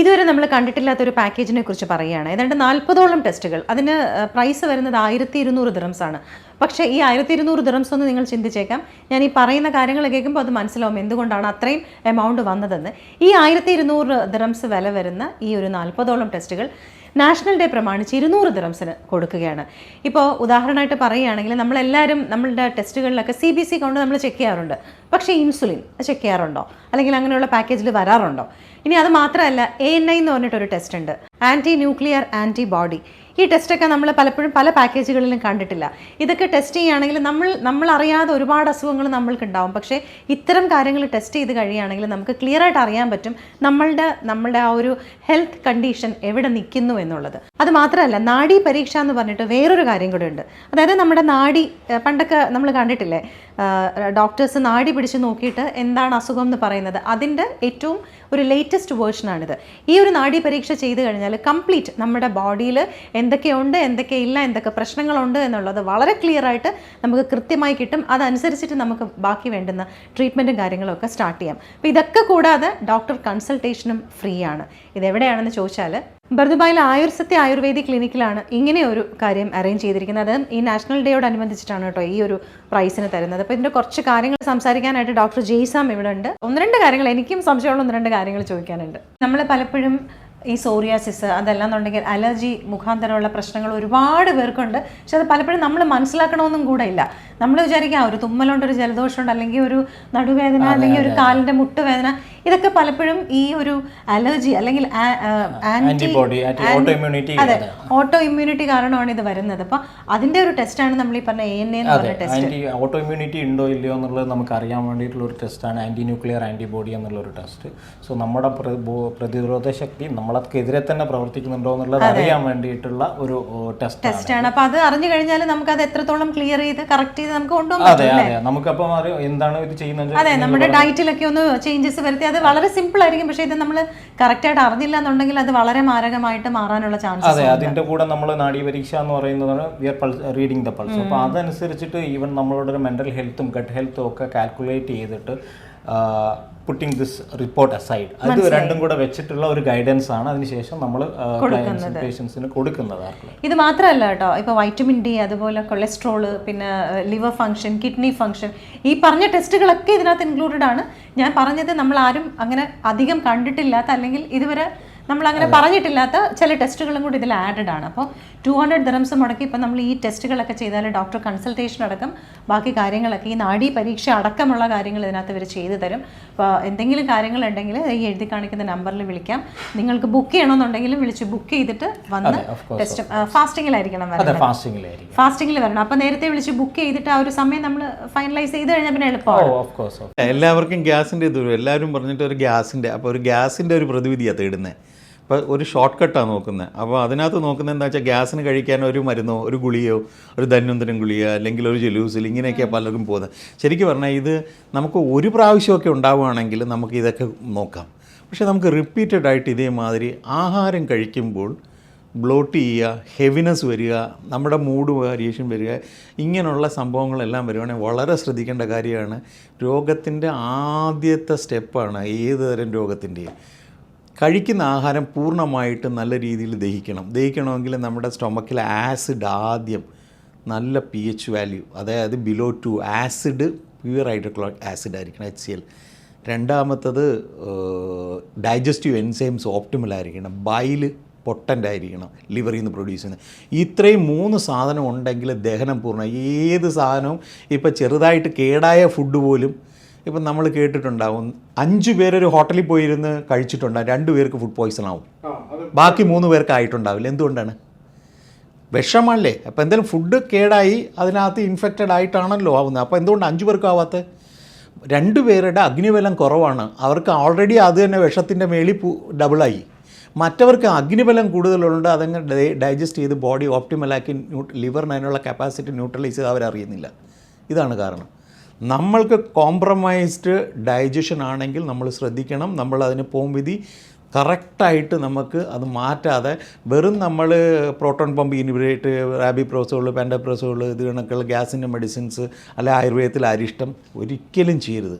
ഇതുവരെ നമ്മൾ കണ്ടിട്ടില്ലാത്ത ഒരു പാക്കേജിനെ കുറിച്ച് പറയുകയാണ്. ഏതാണ്ട് നാൽപ്പതോളം ടെസ്റ്റുകൾ അതിന് പ്രൈസ് വരുന്നത് ആയിരത്തി ഇരുന്നൂറ് ദിറംസ് ആണ്. പക്ഷേ ഈ ആയിരത്തി ഇരുന്നൂറ് ദിറംസ് ഒന്ന് നിങ്ങൾ ചിന്തിച്ചേക്കാം. ഞാൻ ഈ പറയുന്ന കാര്യങ്ങൾ കേൾക്കുമ്പോൾ അത് മനസ്സിലാവും എന്തുകൊണ്ടാണ് അത്രയും എമൗണ്ട് വന്നതെന്ന്. ഈ ആയിരത്തി ഇരുന്നൂറ് ദിറംസ് വില വരുന്ന ഈ ഒരു നാൽപ്പതോളം ടെസ്റ്റുകൾ നാഷണൽ ഡേ പ്രമാണിച്ച് ഇരുന്നൂറ് ദിറംസിന് കൊടുക്കുകയാണ്. ഇപ്പോൾ ഉദാഹരണമായിട്ട് പറയുകയാണെങ്കിൽ നമ്മളെല്ലാവരും നമ്മളുടെ ടെസ്റ്റുകളിലൊക്കെ സി ബി സി കൊണ്ട് നമ്മൾ ചെക്ക് ചെയ്യാറുണ്ട്. പക്ഷേ ഇൻസുലിൻ ചെക്ക് ചെയ്യാറുണ്ടോ? അല്ലെങ്കിൽ അങ്ങനെയുള്ള പാക്കേജിൽ വരാറുണ്ടോ? ഇനി അത് മാത്രമല്ല എ എൻ ഐ എന്ന് പറഞ്ഞിട്ടൊരു ടെസ്റ്റ് ഉണ്ട്. ആന്റി ന്യൂക്ലിയർ ആന്റിബോഡി ഈ ടെസ്റ്റൊക്കെ നമ്മൾ പലപ്പോഴും പല പാക്കേജുകളിലും കണ്ടിട്ടില്ല. ഇതൊക്കെ ടെസ്റ്റ് ചെയ്യുകയാണെങ്കിൽ നമ്മൾ നമ്മൾ അറിയാതെ ഒരുപാട് അസുഖങ്ങൾ നമ്മൾക്ക് ഉണ്ടാവും പക്ഷേ ഇത്തരം കാര്യങ്ങൾ ടെസ്റ്റ് ചെയ്ത് കഴിയുകയാണെങ്കിൽ നമുക്ക് ക്ലിയർ ആയിട്ട് അറിയാൻ പറ്റും നമ്മളുടെ നമ്മളുടെ ആ ഒരു ഹെൽത്ത് കണ്ടീഷൻ എവിടെ നിൽക്കുന്നു എന്നുള്ളത്. അത് മാത്രമല്ല നാഡി പരീക്ഷ എന്ന് പറഞ്ഞിട്ട് വേറൊരു കാര്യം കൂടെ ഉണ്ട്. അതായത് നമ്മുടെ നാഡി പണ്ടൊക്കെ നമ്മൾ കണ്ടിട്ടില്ലേ ഡോക്ടേഴ്സ് നാടി പിടിച്ച് നോക്കിയിട്ട് എന്താണ് അസുഖം എന്ന് പറയുന്നത്. അതിന്റെ ഏറ്റവും ഒരു ലേറ്റസ്റ്റ് വേർഷനാണിത് ഈ ഒരു നാഡി പരീക്ഷ ചെയ്ത് കഴിഞ്ഞാൽ കംപ്ലീറ്റ് നമ്മുടെ ബോഡിയിൽ എന്തൊക്കെയുണ്ട് എന്തൊക്കെ ഇല്ല എന്തൊക്കെ പ്രശ്നങ്ങളുണ്ട് എന്നുള്ളത് വളരെ ക്ലിയർ ആയിട്ട് നമുക്ക് കൃത്യമായി കിട്ടും. അതനുസരിച്ചിട്ട് നമുക്ക് ബാക്കി വേണ്ടുന്ന ട്രീറ്റ്മെന്റും കാര്യങ്ങളൊക്കെ സ്റ്റാർട്ട് ചെയ്യാം. അപ്പോൾ ഇതൊക്കെ കൂടാതെ ഡോക്ടർ കൺസൾട്ടേഷനും ഫ്രീ ആണ്. ഇതെവിടെയാണെന്ന് ചോദിച്ചാൽ ബർദുബായിൽ ആയുർസത്യ ആയുർവേദിക് ക്ലിനിക്കിലാണ് ഇങ്ങനെ ഒരു കാര്യം അറേഞ്ച് ചെയ്തിരിക്കുന്നത്. അത് ഈ നാഷണൽ ഡേയോടനുബന്ധിച്ചിട്ടാണ് കേട്ടോ ഈ ഒരു പ്രൈസിന് തരുന്നത്. അപ്പോൾ ഇതിന്റെ കുറച്ച് കാര്യങ്ങൾ സംസാരിക്കാനായിട്ട് ഡോക്ടർ ജെയ്സാം ഇവിടെ ഉണ്ട്. ഒന്ന് രണ്ട് കാര്യങ്ങൾ എനിക്കും സംശയമുള്ള ഒന്ന് രണ്ട് കാര്യങ്ങൾ ചോദിക്കാനുണ്ട്. നമ്മൾ പലപ്പോഴും ഈ സോറിയാസിസ് അതല്ല എന്നുണ്ടെങ്കിൽ അലർജി മുഖാന്തരമുള്ള പ്രശ്നങ്ങൾ ഒരുപാട് പേർക്കുണ്ട്. പക്ഷെ അത് പലപ്പോഴും നമ്മൾ മനസ്സിലാക്കണമെന്നും കൂടെ ഇല്ല. നമ്മൾ വിചാരിക്കുക ഒരു തുമ്മലുണ്ട് ഒരു ജലദോഷമുണ്ട് അല്ലെങ്കിൽ ഒരു നടുവേദന അല്ലെങ്കിൽ ഒരു കാലിന്റെ മുട്ടുവേദന ഇതൊക്കെ പലപ്പോഴും ഈ ഒരു അലർജി അല്ലെങ്കിൽ ആന്റി ആന്റിബോഡി ഓട്ടോ ഇമ്മ്യൂണിറ്റി അതെ ഓട്ടോ ഇമ്മ്യൂണിറ്റി കാരണമാണ് ഇത് വരുന്നത്. അപ്പൊ അതിന്റെ ഒരു ടെസ്റ്റാണ് നമ്മൾ ഈ പറഞ്ഞ എ എൻ എ എന്ന് പറഞ്ഞ ടെസ്റ്റ് ആന്റി ഓട്ടോ ഇമ്മ്യൂണിറ്റി ഉണ്ടോ ഇല്ലയോ എന്നുള്ളത് നമുക്ക് അറിയാൻ വേണ്ടിയിട്ടുള്ള ഒരു ടെസ്റ്റാണ് ആന്റി ന്യൂക്ലിയർ ആന്റിബോഡി എന്നുള്ള ഒരു ടെസ്റ്റ് സോ നമ്മുടെ പ്രതിരോധ ശക്തി നമ്മളെതിരെ തന്നെ പ്രവർത്തിക്കുന്നുണ്ടോ എന്നുള്ളത് അറിയാൻ വേണ്ടിയിട്ടുള്ള ഒരു ടെസ്റ്റ് ടെസ്റ്റാണ് അപ്പൊ അത് അറിഞ്ഞു കഴിഞ്ഞാൽ നമുക്ക് അത് എത്രത്തോളം ക്ലിയർ ചെയ്ത് കറക്റ്റ് ചെയ്ത് നമുക്ക് കൊണ്ടുപോകാൻ അതെ അതെ. നമുക്കപ്പം എന്താണ് ഇത് ചെയ്യുന്നത് അതെ നമ്മുടെ ഡയറ്റിലൊക്കെ ഒന്ന് ചേഞ്ചസ് വരുത്തി അത് വളരെ സിമ്പിൾ ആയിരിക്കും. പക്ഷേ ഇത് നമ്മൾ കറക്റ്റായിട്ട് അറിഞ്ഞില്ല എന്നുണ്ടെങ്കിൽ അത് വളരെ മാരകമായിട്ട് മാറാനുള്ള ചാൻസ് അതെ അതിന്റെ കൂടെ നമ്മൾ നാഡീ പരീക്ഷ എന്ന് പറയുന്നതാണ് we are pulse reading the pulse അപ്പോൾ അതനുസരിച്ചിട്ട് ഈവൻ നമ്മളുടെ മെന്റൽ ഹെൽത്തും ഗട്ട് ഹെൽത്തും ഒക്കെ കാൽക്കുലേറ്റ് ചെയ്തിട്ട് പുട്ടിങ് ദിസ് റിപ്പോർട്ട് അസൈഡ് അത് രണ്ടും കൂടെ വെച്ചിട്ടുള്ള ഒരു ഗൈഡൻസ് ആണ് അതിനുശേഷം നമ്മൾ പേഷ്യൻസിന് കൊടുക്കുന്നത്. ഇത് മാത്രമല്ല കേട്ടോ ഇപ്പൊ വൈറ്റമിൻ ഡി അതുപോലെ കൊളസ്ട്രോൾ പിന്നെ ലിവർ ഫംഗ്ഷൻ കിഡ്നി ഫംഗ്ഷൻ ഈ പറഞ്ഞ ടെസ്റ്റുകളൊക്കെ ഇതിനകത്ത് ഇൻക്ലൂഡഡ് ആണ്. ഞാൻ പറഞ്ഞത് നമ്മൾ ആരും അങ്ങനെ അധികം കണ്ടിട്ടില്ലാത്ത അല്ലെങ്കിൽ ഇതുവരെ നമ്മൾ അങ്ങനെ പറഞ്ഞിട്ടില്ലാത്ത ചില ടെസ്റ്റുകളും കൂടി ഇതിൽ ആഡഡ് ആണ്. അപ്പോൾ ടു ഹൺഡ്രഡ് ദിറംസ് മുടക്കി ഇപ്പം നമ്മൾ ഈ ടെസ്റ്റുകളൊക്കെ ചെയ്താൽ ഡോക്ടർ കൺസൾട്ടേഷൻ അടക്കം ബാക്കി കാര്യങ്ങളൊക്കെ ഈ നാഡീ പരീക്ഷ അടക്കമുള്ള കാര്യങ്ങൾ ഇതിനകത്ത് ഇവർ ചെയ്തു തരും. അപ്പോൾ എന്തെങ്കിലും കാര്യങ്ങളുണ്ടെങ്കിൽ ഈ എഴുതി കാണിക്കുന്ന നമ്പറിൽ വിളിക്കാം. നിങ്ങൾക്ക് ബുക്ക് ചെയ്യണമെന്നുണ്ടെങ്കിലും വിളിച്ച് ബുക്ക് ചെയ്തിട്ട് വന്ന് ടെസ്റ്റ് ഫാസ്റ്റിങ്ങിലായിരിക്കണം ഫാസ്റ്റിങ്ങിൽ വരണം. അപ്പോൾ നേരത്തെ വിളിച്ച് ബുക്ക് ചെയ്തിട്ട് ആ ഒരു സമയം നമ്മൾ ഫൈനലൈസ് ചെയ്ത് കഴിഞ്ഞാൽ പിന്നെ എളുപ്പമാണ്. എല്ലാവർക്കും ഗ്യാസിന്റെ ഇത് വരും. എല്ലാവരും പറഞ്ഞിട്ട് ഒരു ഗ്യാസിന്റെ അപ്പോൾ ഒരു ഗ്യാസിന്റെ ഒരു പ്രതിവിധിയാണ് തേടുന്നത് അപ്പോൾ ഒരു ഷോർട്ട് കട്ടാണ് നോക്കുന്നത് അപ്പോൾ അതിനകത്ത് നോക്കുന്നത് എന്താ വെച്ചാൽ ഗ്യാസിന് കഴിക്കാൻ ഒരു മരുന്നോ ഒരു ഗുളിയോ ഒരു ധന്വന്തരം ഗുളിയോ അല്ലെങ്കിൽ ഒരു ജലൂസിൽ ഇങ്ങനെയൊക്കെയാണ് പലരും പോകുന്നത് ശരിക്കും പറഞ്ഞാൽ ഇത് നമുക്ക് ഒരു പ്രാവശ്യമൊക്കെ ഉണ്ടാവുകയാണെങ്കിൽ നമുക്ക് ഇതൊക്കെ നോക്കാം. പക്ഷേ നമുക്ക് റിപ്പീറ്റഡ് ആയിട്ട് ഇതേമാതിരി ആഹാരം കഴിക്കുമ്പോൾ ബ്ലോട്ട് ചെയ്യുക ഹെവിനെസ് വരിക നമ്മുടെ മൂഡ് വേരിയേഷൻ വരിക ഇങ്ങനെയുള്ള സംഭവങ്ങളെല്ലാം വരുവാണെങ്കിൽ വളരെ ശ്രദ്ധിക്കേണ്ട കാര്യമാണ്. രോഗത്തിന്റെ ആദ്യത്തെ സ്റ്റെപ്പാണ് ഏത് തരം രോഗത്തിന്റെയും. കഴിക്കുന്ന ആഹാരം പൂർണമായിട്ട് നല്ല രീതിയിൽ ദഹിക്കണം. ദഹിക്കണമെങ്കിൽ നമ്മുടെ സ്റ്റൊമക്കിൽ ആസിഡ് ആദ്യം നല്ല പി എച്ച് വാല്യൂ അതായത് ബിലോ ടു ആസിഡ് പ്യുവർ ആയിട്ടുള്ള ആസിഡ് ആയിരിക്കണം എച്ച് സി എൽ രണ്ടാമത്തത് ഡൈജസ്റ്റീവ് എൻസൈംസ് ഓപ്റ്റിമൽ ആയിരിക്കണം. ബൈൽ പൊട്ടന്റ് ആയിരിക്കണം ലിവറിൽ നിന്ന് പ്രൊഡ്യൂസ് ചെയ്യുന്നത്. ഇത്രയും മൂന്ന് സാധനം ഉണ്ടെങ്കിൽ ദഹനം പൂർണ. ഏത് സാധനവും ഇപ്പോൾ ചെറുതായിട്ട് കേടായ ഫുഡ് പോലും ഇപ്പം നമ്മൾ കേട്ടിട്ടുണ്ടാവും അഞ്ച് പേരൊരു ഹോട്ടലിൽ പോയിരുന്ന് കഴിച്ചിട്ടുണ്ടാവും രണ്ട് പേർക്ക് ഫുഡ് പോയ്സൺ ആവും. ബാക്കി മൂന്ന് പേർക്ക് ആയിട്ടുണ്ടാവില്ല. എന്തുകൊണ്ടാണ്? വിഷമല്ലേ? അപ്പോൾ എന്തെങ്കിലും ഫുഡ് കേടായി അതിനകത്ത് ഇൻഫെക്റ്റഡ് ആയിട്ടാണല്ലോ ആവുന്നത്. അപ്പോൾ എന്തുകൊണ്ട് അഞ്ച് പേർക്ക് രണ്ട് പേരുടെ അഗ്നിബലം കുറവാണ്. അവർക്ക് ഓൾറെഡി അത് തന്നെ വിഷത്തിന്റെ മേളിൽ ഡബിളായി മറ്റവർക്ക് അഗ്നിബലം കൂടുതലുണ്ട് അതങ്ങ് ഡൈജസ്റ്റ് ചെയ്ത് ബോഡി ഓപ്റ്റിമലാക്കി ന്യൂ ലിവറിന് അതിനുള്ള കപ്പാസിറ്റി ന്യൂട്രലൈസ് ചെയ്ത് അവരറിയുന്നില്ല. ഇതാണ് കാരണം. നമ്മൾക്ക് കോംപ്രമൈസ്ഡ് ഡൈജഷൻ ആണെങ്കിൽ നമ്മൾ ശ്രദ്ധിക്കണം. നമ്മൾ അതിന് പോം വിധി കറക്റ്റായിട്ട് നമുക്ക് അത് മാറ്റാതെ വെറും നമ്മൾ proton pump inhibitate rabeprazole pantoprazole ഇത് കണക്കുള്ള ഗ്യാസിന്റെ മെഡിസിൻസ് അല്ലെ ആയുർവേദത്തിൽ അരിഷ്ടം ഒരിക്കലും ചെയ്യരുത്.